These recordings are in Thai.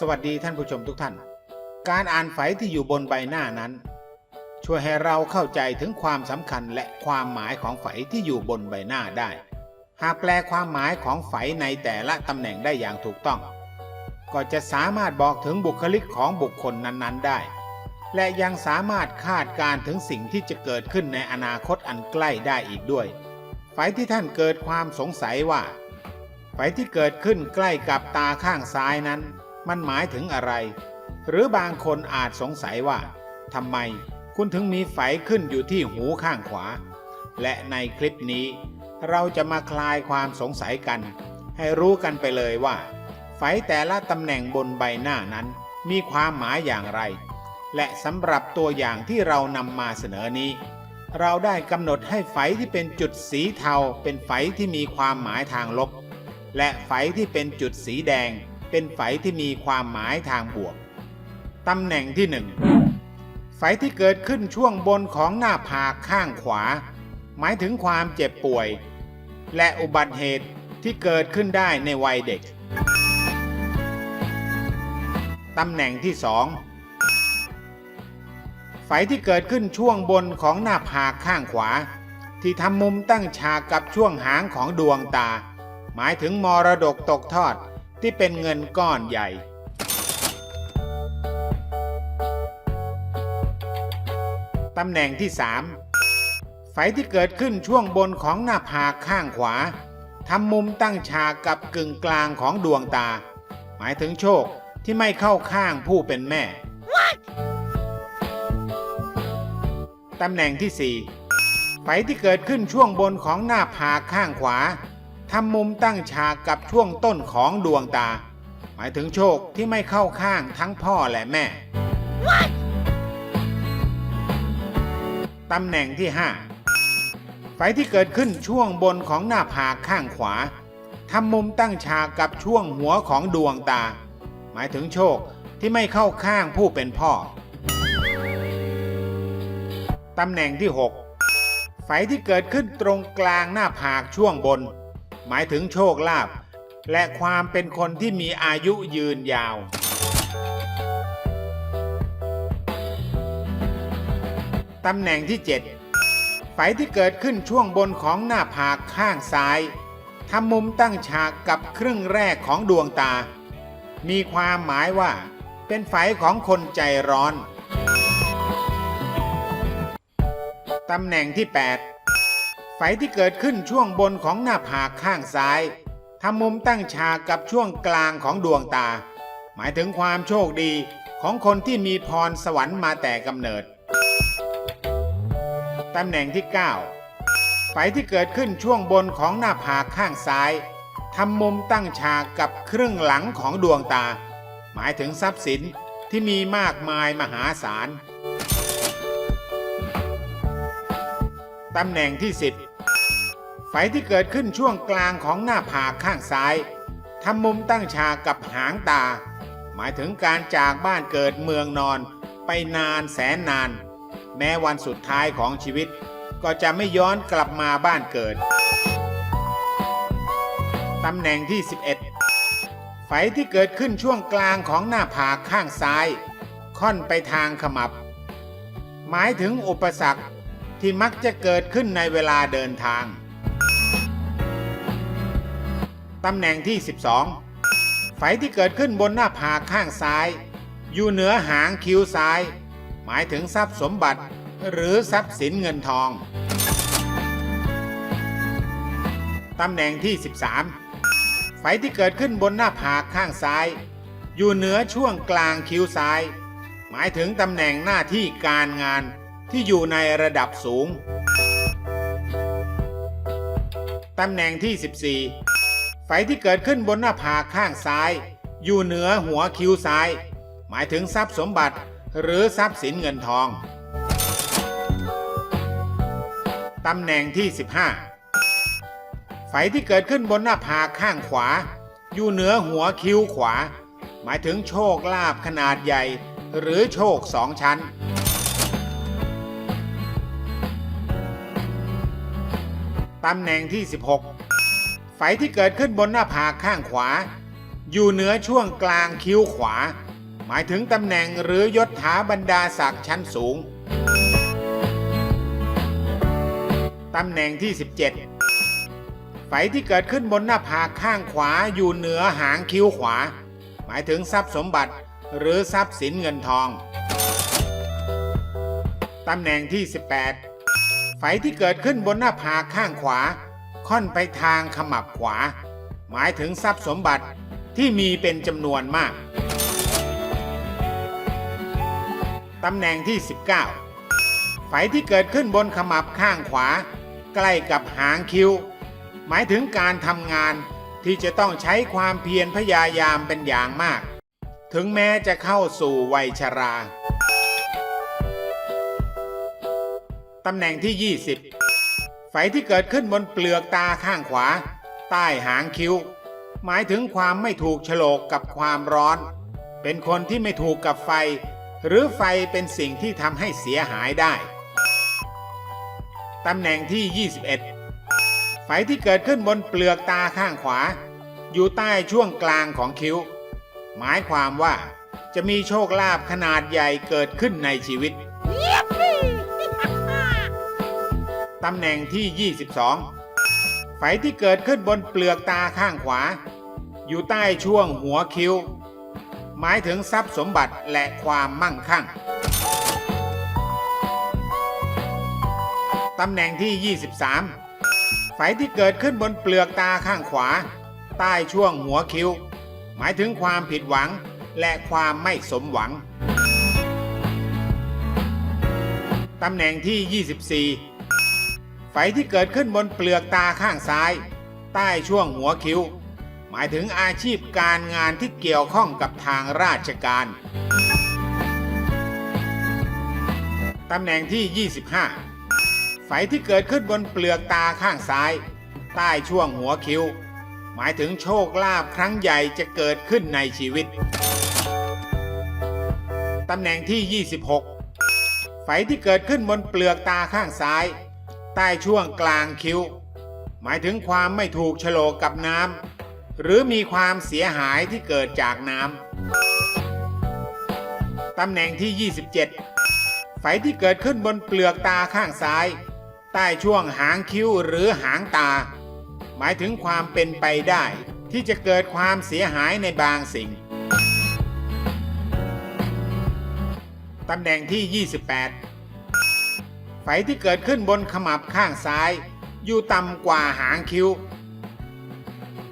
สวัสดีท่านผู้ชมทุกท่าน การอ่านไฝที่อยู่บนใบหน้านั้น ช่วยให้เราเข้าใจถึงความสำคัญและความหมายของไฝที่อยู่บนใบหน้าได้ หากแปลความหมายของไฝในแต่ละตำแหน่งได้อย่างถูกต้อง ก็จะสามารถบอกถึงบุคลิกของบุคคลนั้นๆได้ และยังสามารถคาดการถึงสิ่งที่จะเกิดขึ้นในอนาคตอันใกล้ได้อีกด้วย ไฝที่ท่านเกิดความสงสัยว่า ไฝที่เกิดขึ้นใกล้กับตาข้างซ้ายนั้น มันหมายถึงอะไร หรือบางคนอาจสงสัยว่าทำไมคุณถึงมีไฝขึ้นอยู่ที่หูข้างขวา และในคลิปนี้ เราจะมาคลายความสงสัยกัน ให้รู้กันไปเลยว่า ไฝแต่ละตำแหน่งบนใบหน้านั้น มีความหมายอย่างไร และสำหรับตัวอย่างที่เรานำมาเสนอนี้ เราได้กำหนดให้ไฝที่เป็นจุดสีเทาเป็นไฝที่มีความหมายทางลบ และไฝที่เป็นจุดสีแดง เป็นไฝที่มีความหมายทางบวก ตำแหน่งที่หนึ่งไฝที่เกิดขึ้นช่วงบนของหน้าผากข้างขวา หมายถึงความเจ็บป่วย และอุบัติเหตุที่เกิดขึ้นได้ในวัยเด็ก ตำแหน่งที่สองไฝที่เกิดขึ้นช่วงบนของหน้าผากข้างขวา ที่ทำมุมตั้งฉากกับช่วงหางของดวงตา หมายถึงมรดกตกทอด ที่เป็นเงินก้อนใหญ่ ตำแหน่งที่ 3 ไฝที่เกิดขึ้นช่วงบนของหน้าผากข้างขวาทำมุมตั้งฉากกับกึ่งกลางของดวงตา หมายถึงโชคที่ไม่เข้าข้างผู้เป็นแม่ตำแหน่งที่ 4 ไฝที่เกิดขึ้นช่วงบนของหน้าผากข้างขวา ทำมุมตั้งฉากกับช่วงต้นของดวงตา หมายถึงโชคที่ไม่เข้าข้างทั้งพ่อและแม่ ตำแหน่งที่ 5ไฝที่เกิดขึ้นช่วงบนของหน้าผากข้างขวาทำมุมตั้งฉากกับช่วงหัวของดวงตา หมายถึงโชคที่ไม่เข้าข้างผู้เป็นพ่อ ตำแหน่งที่ 6ไฝที่เกิดขึ้นตรงกลางหน้าผากช่วงบน หมายถึงโชคลาภและความเป็นคนที่มีอายุยืนยาว ตำแหน่งที่ 7ไฝที่เกิดขึ้นช่วงบนของหน้าผากข้างซ้ายทำมุมตั้งฉากกับครึ่งแรกของดวงตา มีความหมายว่า เป็นไฝของคนใจร้อน ตำแหน่งที่ 8 ไฝที่เกิดขึ้นช่วงบนของหน้าผากข้างซ้ายทำมุมตั้งฉากกับช่วงกลางของดวงตา หมายถึงความโชคดีของคนที่มีพรสวรรค์มาแต่กำเนิด ตำแหน่งที่ 9 ไฝที่เกิดขึ้นช่วงบนของหน้าผากข้างซ้ายทำมุมตั้งฉากกับครึ่งหลังของดวงตา หมายถึงทรัพย์สินที่มีมากมายมหาศาล ตำแหน่งที่ 10 ไฝที่เกิดขึ้นช่วงกลางของหน้าผากข้างซ้ายทำมุมตั้งฉากกับหางตา หมายถึงการจากบ้านเกิดเมืองนอนไปนานแสนนาน แม้วันสุดท้ายของชีวิต ก็จะไม่ย้อนกลับมาบ้านเกิดตำแหน่งที่ 11ไฝที่เกิดขึ้นช่วงกลางของหน้าผากข้างซ้าย ค่อนไปทางขมับ หมายถึงอุปสรรคที่มักจะเกิดขึ้นในเวลาเดินทาง ตำแหน่งที่ 12 ไฝที่เกิดขึ้นบนหน้าผากข้างซ้าย อยู่เหนือหางคิ้วซ้าย หมายถึงทรัพย์สมบัติ หรือทรัพย์สินเงินทอง ตำแหน่งที่ 13 ไฝที่เกิดขึ้นบนหน้าผากข้างซ้าย อยู่เหนือช่วงกลางคิ้วซ้าย หมายถึงตำแหน่งหน้าที่การงานที่อยู่ในระดับสูง ตำแหน่งที่ 14 ไฝที่เกิดขึ้นบนหน้าผากข้างซ้าย อยู่เหนือหัวคิ้วซ้าย หมายถึงทรัพย์สมบัติ หรือทรัพย์สินเงินทองตำแหน่งที่ 15 ไฝที่เกิดขึ้นบนหน้าผากข้างขวา อยู่เหนือหัวคิ้วขวา หมายถึงโชคลาภขนาดใหญ่ หรือโชคสองชั้นตำแหน่งที่ 16 ไฝที่เกิดขึ้นบนหน้าผากข้างขวา อยู่เหนือช่วงกลางคิ้วขวา หมายถึงตำแหน่งหรือยศถาบรรดาศักดิ์ชั้นสูง ตำแหน่งที่ 17 ไฝที่เกิดขึ้นบนหน้าผากข้างขวาอยู่เหนือหางคิ้วขวา หมายถึงทรัพย์สมบัติหรือทรัพย์สินเงินทอง ตำแหน่งที่ 18 ไฝที่เกิดขึ้นบนหน้าผากข้างขวา ค่อนไปทางขมับขวา หมายถึงทรัพย์สมบัติที่มีเป็นจำนวนมาก ตำแหน่งที่ 19 ไฝที่เกิดขึ้นบนขมับข้างขวา ใกล้กับหางคิ้ว หมายถึงการทำงานที่จะต้องใช้ความเพียรพยายามเป็นอย่างมาก ถึงแม้จะเข้าสู่วัยชรา ตำแหน่งที่ 20 ไฝที่เกิดขึ้นบนเปลือกตาข้างขวา ใต้หางคิ้ว หมายถึงความไม่ถูกโฉลกกับความร้อน เป็นคนที่ไม่ถูกกับไฟ หรือไฟเป็นสิ่งที่ทำให้เสียหายได้ ตำแหน่งที่ 21ไฝที่เกิดขึ้นบนเปลือกตาข้างขวา อยู่ใต้ช่วงกลางของคิ้ว หมายความว่าจะมีโชคลาภขนาดใหญ่เกิดขึ้นในชีวิต ตำแหน่งที่ 22 ไฝที่เกิดขึ้นบนเปลือกตาข้างขวา อยู่ใต้ช่วงหัวคิ้ว หมายถึงทรัพย์สมบัติและความมั่งคั่ง ตำแหน่งที่ 23 ไฝที่เกิดขึ้นบนเปลือกตาข้างขวา ใต้ช่วงหัวคิ้ว หมายถึงความผิดหวังและความไม่สมหวัง ตำแหน่งที่ 24 ไฝที่เกิดขึ้นบนเปลือกตาข้างซ้าย ใต้ช่วงหัวคิ้ว หมายถึงอาชีพการงานที่เกี่ยวข้องกับทางราชการตำแหน่งที่ 25 ไฝที่เกิดขึ้นบนเปลือกตาข้างซ้าย ใต้ช่วงหัวคิ้ว หมายถึงโชคลาภครั้งใหญ่จะเกิดขึ้นในชีวิต ตำแหน่งที่ 26 ไฝที่เกิดขึ้นบนเปลือกตาข้างซ้าย ใต้ช่วงกลางคิ้ว หมายถึงความไม่ถูกโฉลกกับน้ำหรือมีความเสียหายที่เกิดจากน้ำตำแหน่งที่ 27 ไฝที่เกิดขึ้นบนเปลือกตาข้างซ้าย ใต้ช่วงหางคิ้วหรือหางตา หมายถึงความเป็นไปได้ ที่จะเกิดความเสียหายในบางสิ่งตำแหน่งที่ 28 ไฝที่เกิดขึ้นบนขมับข้างซ้าย อยู่ต่ำกว่าหางคิ้ว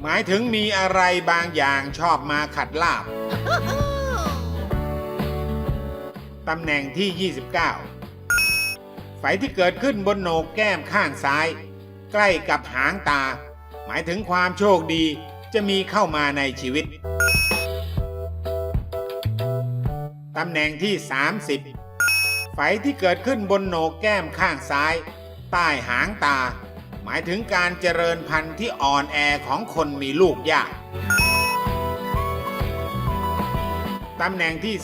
หมายถึงมีอะไรบางอย่างชอบมาขัดลาบ ตำแหน่งที่ 29 ไฝที่เกิดขึ้นบนโหนกแก้มข้างซ้าย ใกล้กับหางตา หมายถึงความโชคดีจะมีเข้ามาในชีวิต ตำแหน่งที่ 30 ไฝที่เกิดขึ้นบนโหนกแก้มข้างซ้าย ใต้หางตา หมายถึงการเจริญพันธุ์ที่อ่อนแอของคนมีลูกยากตำแหน่งที่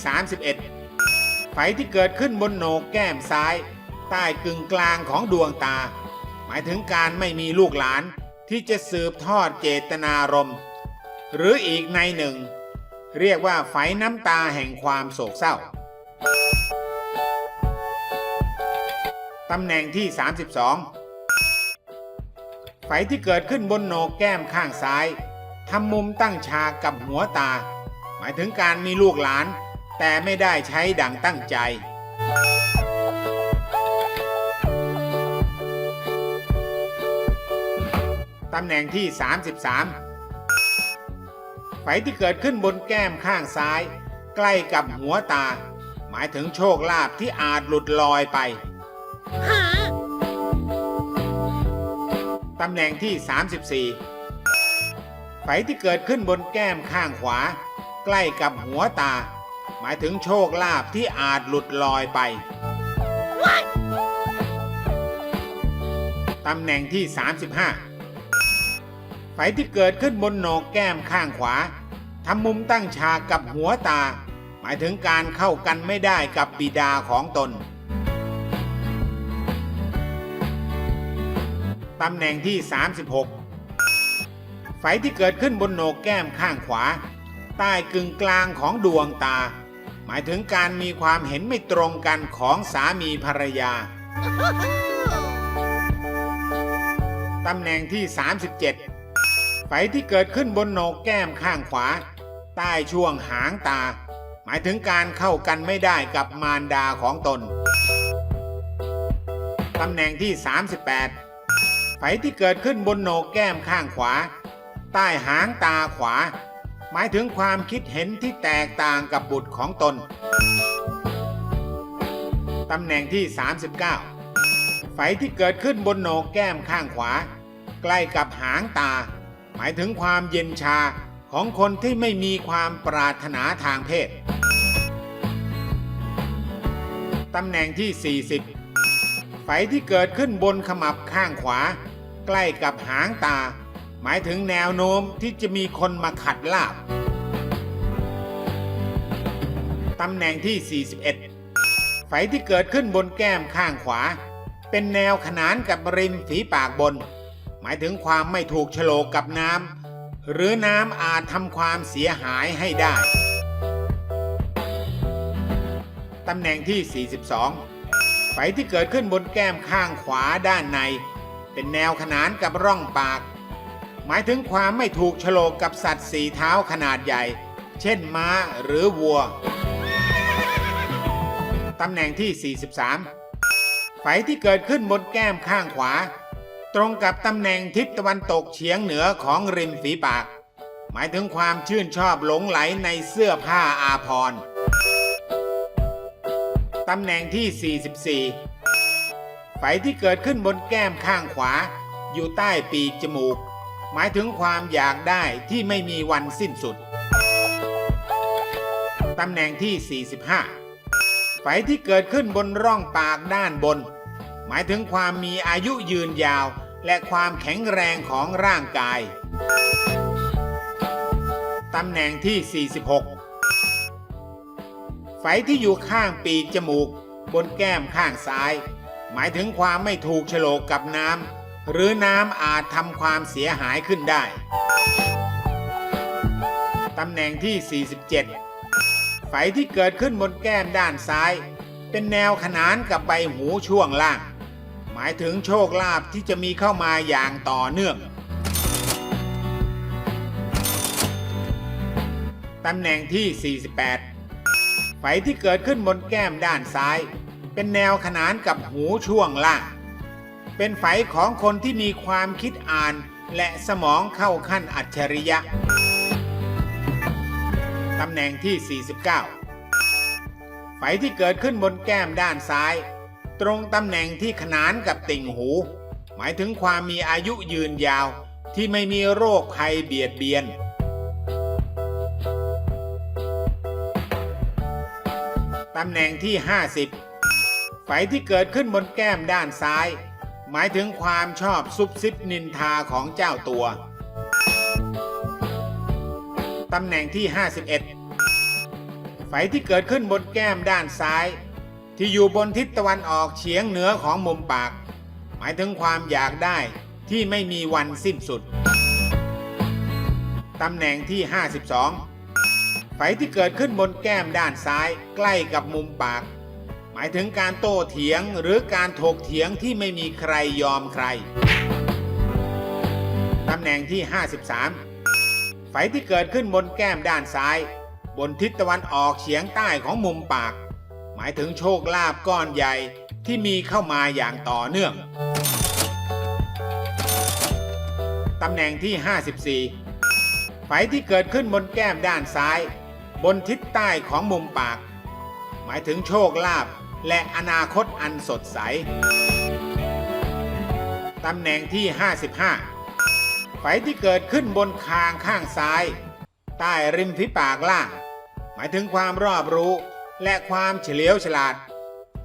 31 ไฝที่เกิดขึ้นบนโหนกแก้มซ้าย ใต้กึ่งกลางของดวงตา หมายถึงการไม่มีลูกหลานที่จะสืบทอดเจตนารมณ์หรืออีกในหนึ่ง เรียกว่าไฝน้ำตาแห่งความโศกเศร้า ตำแหน่งที่ 32 ไฝที่เกิดขึ้นบนโหนกแก้มข้างซ้ายทำมุมตั้งฉากกับหัวตา หมายถึงการมีลูกหลาน แต่ไม่ได้ใช้ดังตั้งใจ ตำแหน่งที่ 33 ไฝที่เกิดขึ้นบนแก้มข้างซ้าย ใกล้กับหัวตา หมายถึงโชคลาภที่อาจหลุดลอยไปำแหน่งที่ 34 ไฝที่เกิดขึ้นบนแก้มข้างขวา ใกล้กับหัวตา หมายถึงโชคลาภที่อาจหลุดลอยไป ตำแหน่งที่ 35 ไฝที่เกิดขึ้นบนโหนกแก้มข้างขวาทำมุมตั้งฉากกับหัวตา หมายถึงการเข้ากันไม่ได้กับบิดาของตน ตำแหน่งที่ 36 ไฝที่เกิดขึ้นบนโหนกแก้มข้างขวา ใต้กึ่งกลางของดวงตา หมายถึงการมีความเห็นไม่ตรงกันของสามีภรรยา ตำแหน่งที่ 37 ไฝที่เกิดขึ้นบนโหนกแก้มข้างขวา ใต้ช่วงหางตา หมายถึงการเข้ากันไม่ได้กับมารดาของตน ตำแหน่งที่ 38 ไฝที่เกิดขึ้นบนโหนกแก้มข้างขวา ใต้หางตาขวา หมายถึงความคิดเห็นที่แตกต่างกับบุตรของตน ตำแหน่งที่ 39 ไฝที่เกิดขึ้นบนโหนกแก้มข้างขวา ใกล้กับหางตา หมายถึงความเย็นชาของคนที่ไม่มีความปรารถนาทางเพศ ตำแหน่งที่ 40 ไฝที่เกิดขึ้นบนขมับข้างขวา ใกล้กับหางตา หมายถึงแนวโน้มที่จะมีคนมาขัดลาบตำแหน่งที่ 41 ไฝที่เกิดขึ้นบนแก้มข้างขวา เป็นแนวขนานกับริมฝีปากบน หมายถึงความไม่ถูกโฉลกกับน้ำหรือน้ำอาจทำความเสียหายให้ได้ ตำแหน่งที่ 42 ไฝที่เกิดขึ้นบนแก้มข้างขวาด้านใน เป็นแนวขนานกับร่องปาก หมายถึงความไม่ถูกโฉลกกับสัตว์สีเท้าขนาดใหญ่ เช่นม้าหรือวัว ตำแหน่งที่ 43 ไฝที่เกิดขึ้นบนแก้มข้างขวา ตรงกับตำแหน่งทิศตะวันตกเฉียงเหนือของริมฝีปาก หมายถึงความชื่นชอบหลงไหลในเสื้อผ้าอาภรณ์ตำแหน่งที่ 44 ไฝที่เกิดขึ้นบนแก้มข้างขวา อยู่ใต้ปีกจมูก หมายถึงความอยากได้ที่ไม่มีวันสิ้นสุด ตำแหน่งที่ 45 ไฝที่เกิดขึ้นบนร่องปากด้านบน หมายถึงความมีอายุยืนยาว และความแข็งแรงของร่างกาย ตำแหน่งที่ 46 ไฝที่อยู่ข้างปีกจมูก บนแก้มข้างซ้าย หมายถึงความไม่ถูกโฉลกกับน้ำหรือน้ำอาจทำความเสียหายขึ้นได้ ตำแหน่งที่ 47 ไฝที่เกิดขึ้นบนแก้มด้านซ้าย เป็นแนวขนานกับใบหูช่วงล่าง หมายถึงโชคลาภที่จะมีเข้ามาอย่างต่อเนื่อง ตำแหน่งที่ 48 ไฝที่เกิดขึ้นบนแก้มด้านซ้าย เป็นแนวขนานกับหูช่วงล่าง เป็นไฝของคนที่มีความคิดอ่านและสมองเข้าขั้นอัจฉริยะ ตำแหน่งที่ 49 ไฝที่เกิดขึ้นบนแก้มด้านซ้าย ตรงตำแหน่งที่ขนานกับติ่งหู หมายถึงความมีอายุยืนยาวที่ไม่มีโรคภัยเบียดเบียนตำแหน่งที่ 50 ไฝที่เกิดขึ้นบนแก้มด้านซ้าย หมายถึงความชอบซุบซิบนินทาของเจ้าตัว ตำแหน่งที่ 51 ไฝที่เกิดขึ้นบนแก้มด้านซ้าย ที่อยู่บนทิศตะวันออกเฉียงเหนือของมุมปาก หมายถึงความอยากได้ที่ไม่มีวันสิ้นสุด ตำแหน่งที่ 52 ไฝที่เกิดขึ้นบนแก้มด้านซ้าย ใกล้กับมุมปาก มายถึงการโต้เถียงหรือการถกเถียงที่ไม่มีใครยอมใคร ตำแหน่งที่ 53 ไฝที่เกิดขึ้นบนแก้มด้านซ้าย บนทิศตะวันออกเฉียงใต้ของมุมปาก หมายถึงโชคลาภก้อนใหญ่ที่มีเข้ามาอย่างต่อเนื่อง ตำแหน่งที่ 54 ไฝที่เกิดขึ้นบนแก้มด้านซ้าย บนทิศใต้ของมุมปากหมายถึงโชคลาภ และอนาคตอันสดใส ตำแหน่งที่ 55 ไฝที่เกิดขึ้นบนคางข้างซ้าย ใต้ริมฝีปากล่าง หมายถึงความรอบรู้และความเฉลียวฉลาด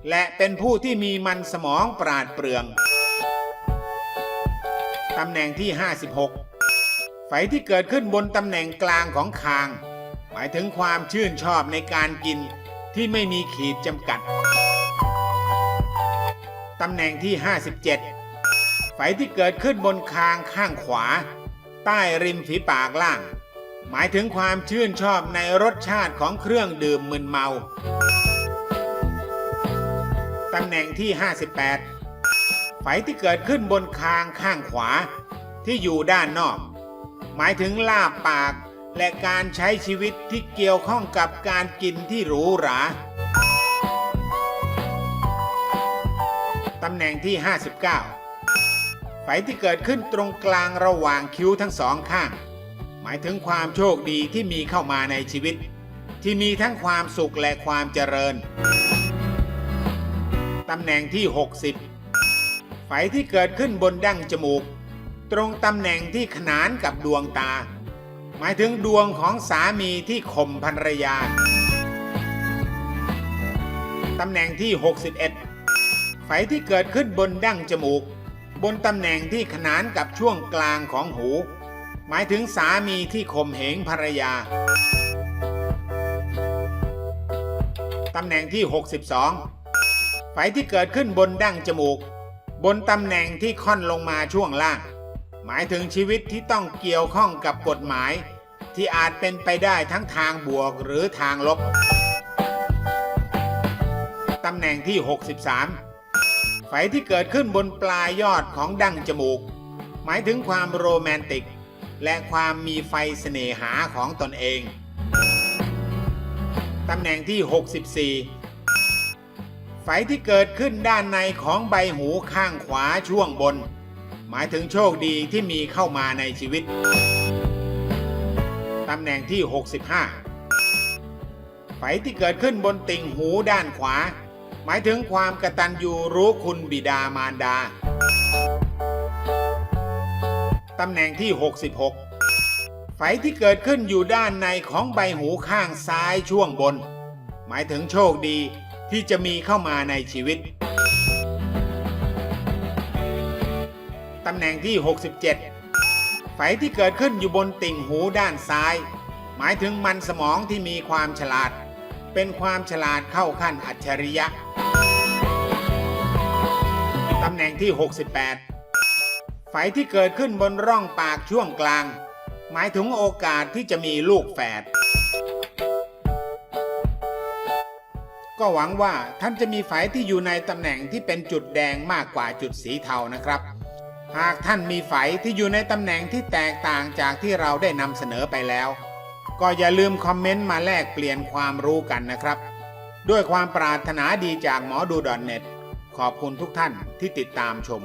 และเป็นผู้ที่มีมันสมองปราดเปรื่อง ตำแหน่งที่ 56 ไฝที่เกิดขึ้นบนตำแหน่งกลางของคาง หมายถึงความชื่นชอบในการกิน ที่ไม่มีขีดจำกัด ตำแหน่งที่ 57 ไฝที่เกิดขึ้นบนคางข้างขวา ใต้ริมฝีปากล่าง หมายถึงความชื่นชอบในรสชาติของเครื่องดื่มมึนเมา ตำแหน่งที่ 58 ไฝที่เกิดขึ้นบนคางข้างขวาที่อยู่ด้านนอก หมายถึงลาบปาก และการใช้ชีวิตที่เกี่ยวข้องกับการกินที่หรูหราตำแหน่งที่ 59ไฝที่เกิดขึ้นตรงกลางระหว่างคิ้วทั้งสองข้าง หมายถึงความโชคดีที่มีเข้ามาในชีวิต ที่มีทั้งความสุขและความเจริญ ตำแหน่งที่ 60ไฝที่เกิดขึ้นบนดั้งจมูก ตรงตำแหน่งที่ขนานกับดวงตา หมายถึงดวงของสามีที่ข่มภรรยา ตำแหน่งที่ 61 ไฝที่เกิดขึ้นบนดั้งจมูก บนตำแหน่งที่ขนานกับช่วงกลางของหู หมายถึงสามีที่ข่มเหงภรรยา ตำแหน่งที่ 62 ไฝที่เกิดขึ้นบนดั้งจมูก บนตำแหน่งที่ค่อนลงมาช่วงล่าง หมายถึงชีวิตที่ต้องเกี่ยวข้องกับกฎหมาย ที่อาจเป็นไปได้ทั้งทางบวกหรือทางลบตำแหน่งที่ 63ไฝที่เกิดขึ้นบนปลายยอดของดั้งจมูก หมายถึงความโรแมนติก และความมีไฟเสน่หาของตนเอง ตำแหน่งที่ 64ไฝที่เกิดขึ้นด้านในของใบหูข้างขวาช่วงบน หมายถึงโชคดีที่มีเข้ามาในชีวิต ตำแหน่งที่ 65ไฝที่เกิดขึ้นบนติ่งหูด้านขวา หมายถึงความกระตัญญูรู้คุณบิดามารดา ตำแหน่งที่ 66ไฝที่เกิดขึ้นอยู่ด้านในของใบหูข้างซ้ายช่วงบน หมายถึงโชคดีที่จะมีเข้ามาในชีวิต ตำแหน่งที่ 67 ไฝที่เกิดขึ้นอยู่บนติ่งหูด้านซ้าย หมายถึงมันสมองที่มีความฉลาด เป็นความฉลาดเข้าขั้นอัจฉริยะ ตำแหน่งที่ 68 ไฝที่เกิดขึ้นบนร่องปากช่วงกลาง หมายถึงโอกาสที่จะมีลูกแฝดก็หวังว่าท่านจะมีไฝที่อยู่ในตำแหน่งที่เป็นจุดแดงมากกว่าจุดสีเทานะครับ หากท่านมีไฝที่อยู่ในตำแหน่งที่แตกต่างจากที่เราได้นำเสนอไปแล้ว ก็อย่าลืมคอมเมนต์มาแลกเปลี่ยนความรู้กันนะครับ ด้วยความปรารถนาดีจากหมอดูดอทเน็ตขอบคุณทุกท่านที่ติดตามชม